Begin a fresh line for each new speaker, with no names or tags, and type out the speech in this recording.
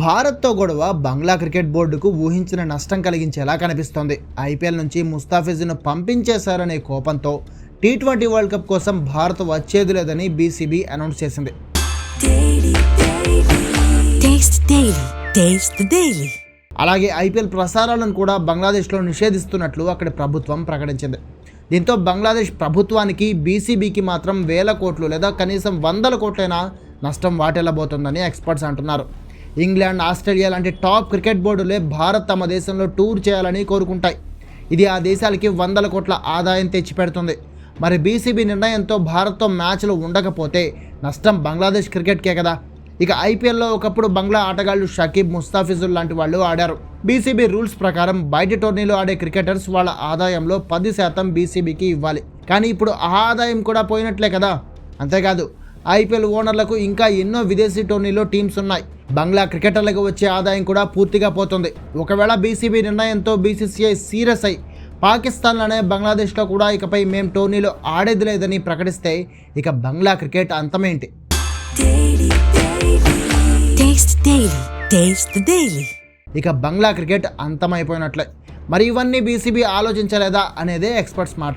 భారత్తో గొడవ బంగ్లా క్రికెట్ బోర్డుకు ఊహించిన నష్టం కలిగించేలా కనిపిస్తోంది. ఐపీఎల్ నుంచి ముస్తాఫిజ్ను పంపించేశారనే కోపంతో టీ ట్వంటీ వరల్డ్ కప్ కోసం భారత్ వచ్చేది లేదని బీసీబీ అనౌన్స్ చేసింది. అలాగే ఐపీఎల్ ప్రసారాలను కూడా బంగ్లాదేశ్లో నిషేధిస్తున్నట్లు అక్కడి ప్రభుత్వం ప్రకటించింది. దీంతో బంగ్లాదేశ్ ప్రభుత్వానికి బీసీబీకి మాత్రం వేల కోట్లు లేదా కనీసం వందల కోట్లైనా నష్టం వాటిల్లబోతోందని ఎక్స్పర్ట్స్ అంటున్నారు. ఇంగ్లాండ్ ఆస్ట్రేలియా లాంటి టాప్ క్రికెట్ బోర్డులే భారత్ తమ దేశంలో టూర్ చేయాలని కోరుకుంటాయి. ఇది ఆ దేశాలకి వందల కోట్ల ఆదాయం తెచ్చిపెడుతుంది. మరి బీసీబీ నిర్ణయంతో భారత్తో మ్యాచ్లు ఉండకపోతే నష్టం బంగ్లాదేశ్ క్రికెట్కే కదా? ఇక ఐపీఎల్లో ఒకప్పుడు బంగ్లా ఆటగాళ్ళు షకీబ్ ముస్తాఫిజుల్ లాంటి వాళ్ళు ఆడారు. బీసీబీ రూల్స్ ప్రకారం బయట టోర్నీలో ఆడే క్రికెటర్స్ వాళ్ళ ఆదాయంలో పది శాతం బీసీబీకి ఇవ్వాలి. కానీ ఇప్పుడు ఆ ఆదాయం కూడా పోయినట్లే కదా? అంతేకాదు ఐపీఎల్ ఓనర్లకు ఇంకా ఎన్నో విదేశీ టోర్నీలో టీమ్స్ ఉన్నాయి. బంగ్లా క్రికెటర్లకు వచ్చే ఆదాయం కూడా పూర్తిగా పోతుంది. ఒకవేళ బీసీబీ నిర్ణయంతో బీసీసీఐ సీరియస్ అయి పాకిస్తాన్లోనే బంగ్లాదేశ్లో కూడా ఇకపై మేం టోర్నీలో ఆడేది లేదని ప్రకటిస్తే ఇక బంగ్లా క్రికెట్ అంతమేంటి. ఇక బంగ్లా క్రికెట్ అంతమైపోయినట్లే. మరి ఇవన్నీ బీసీబీ ఆలోచించలేదా అనేదే ఎక్స్పర్ట్స్ మాట.